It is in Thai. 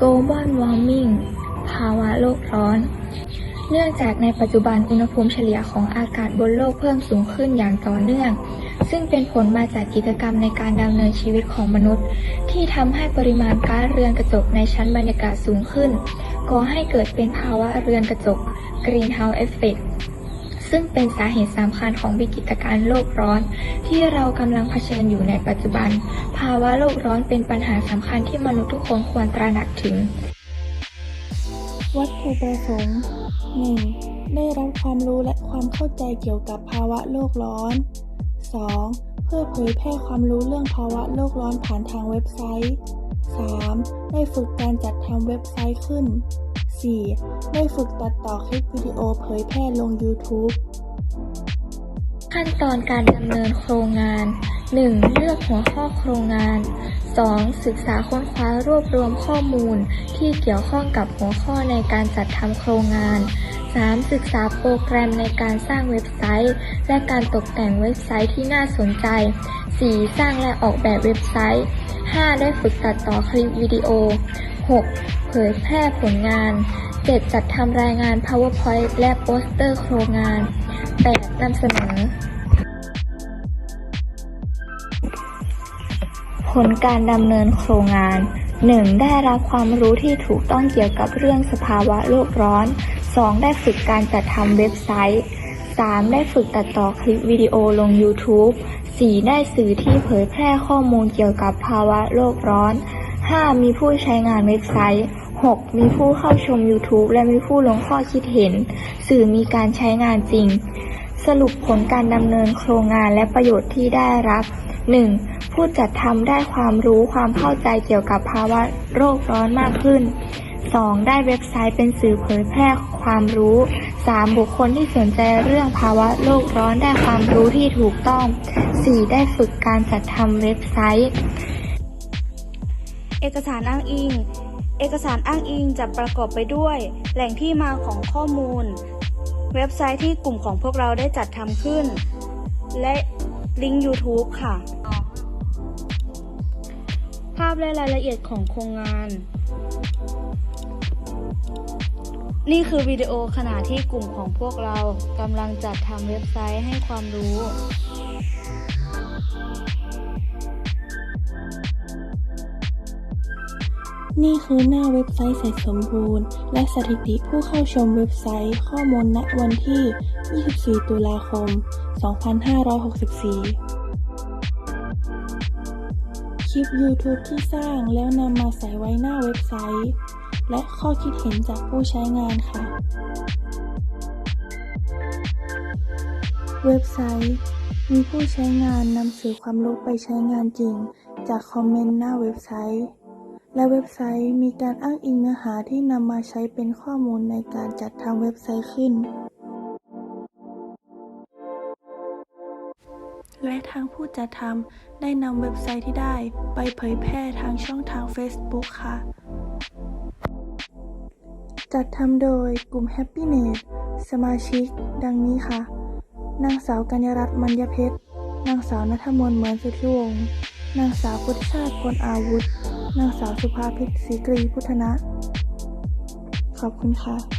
global warming ภาวะโลกร้อน เนื่องจากในปัจจุบันอุณหภูมิเฉลี่ยของอากาศบนโลกเพิ่มสูงขึ้นอย่างต่อเนื่อง ซึ่งเป็นผลมาจากกิจกรรมในการดำเนินชีวิตของมนุษย์ ที่ทำให้ปริมาณก๊าซเรือนกระจกในชั้นบรรยากาศสูงขึ้นก่อให้เกิดเป็นภาวะเรือนกระจก greenhouse effect ซึ่งเป็นสาเหตุสำคัญของวิกฤตการณ์โลกร้อน ที่เรากำลังเผชิญอยู่ในปัจจุบัน ภาวะโลกร้อนเป็นปัญหาสำคัญที่มนุษย์ทุกคนควรตระหนักถึง วัตถุประสงค์ 1. ได้รับความรู้และความเข้าใจเกี่ยวกับภาวะโลกร้อน 2. เพื่อเผยแพร่ความรู้เรื่องภาวะโลกร้อนผ่านทางเว็บไซต์ 3. ได้ฝึกการจัดทำเว็บไซต์ขึ้น 4. ได้ฝึกตัดต่อคลิปวิดีโอเผยแพร่ลง YouTube ขั้นตอนการดำเนินโครงงาน 1. เลือกหัวข้อโครงงาน 2. ศึกษาค้นคว้ารวบรวมข้อมูล ที่เกี่ยวข้องกับหัวข้อในการจัดทำโครงงาน 3. ศึกษาโปรแกรมในการสร้างเว็บไซต์ และการตกแต่งเว็บไซต์ที่น่าสนใจ 4. สร้างและออกแบบเว็บไซต์ 5. ได้ฝึกตัดต่อคลิปวิดีโอ 6. เผยแพร่ผลงาน 7. จัดทำรายงาน PowerPoint และโปสเตอร์โครงงาน 8. นำเสนอ ผลการดำเนินโครงงาน 1. ได้รับความรู้ที่ถูกต้องเกี่ยวกับเรื่องสภาวะโลกร้อน 2. ได้ฝึกการจัดทำเว็บไซต์ 3. ได้ฝึกตัดต่อคลิปวิดีโอลง YouTube 4. ได้สื่อที่เผยแพร่ข้อมูลเกี่ยวกับภาวะโลกร้อน 5. มีผู้ใช้งานเว็บไซต์ 6. มีผู้เข้าชม YouTube และมีผู้ลงข้อคิดเห็น สื่อมีการใช้งานจริง สรุปผลการดำเนินโครงงานและประโยชน์ที่ได้รับ 1. ผู้จัดทำได้ความรู้ความเข้าใจเกี่ยวกับภาวะโลกร้อนมากขึ้น 2. ได้เว็บไซต์เป็นสื่อเผยแพร่ความรู้ 3. บุคคลที่สนใจเรื่องภาวะโลกร้อนได้ความรู้ที่ถูกต้อง 4. ได้ฝึกการจัดทำเว็บไซต์ เอกสารอ้างอิง เอกสารอ้างอิงจะประกอบไปด้วย แหล่งที่มาของข้อมูล เว็บไซต์ที่กลุ่มของพวกเราได้จัดทำขึ้น และลิงก์ YouTube ค่ะ ภาพและรายละเอียดของโครงงาน นี่คือวิดีโอขณะที่กลุ่มของพวกเรากำลังจัดทำเว็บไซต์ให้ความรู้นี่คือหน้าเว็บไซต์เสร็จสมบูรณ์ และสถิติผู้เข้าชมเว็บไซต์ข้อมูลณวันที่ 24 ตุลาคม 2564 คลิป YouTube ที่สร้างแล้วนำมาใส่ไว้หน้าเว็บไซต์ และข้อคิดเห็นจากผู้ใช้งานค่ะ เว็บไซต์ มีผู้ใช้งานนำสื่อความรู้ไปใช้งานจริง จากคอมเมนต์หน้าเว็บไซต์ และเว็บไซต์มีการอ้างอิงเนื้อหาที่นำมาใช้เป็นข้อมูลในการจัดทำเว็บไซต์ขึ้น และทางผู้จัดทำได้นำเว็บไซต์ที่ได้ไปเผยแพร่ทางช่องทาง Facebook ค่ะ จัดทำโดยกลุ่ม Happiness สมาชิก ดังนี้ค่ะ นางสาวกัญญรัตน์มัญญเพชร นางสาวนัทมน์เหมือนสุทธิวงศ์ นางสาวพุทธชาติพลอาวุธ นางสาวสุภาพิษศรีกรีพุทธนะ ขอบคุณค่ะ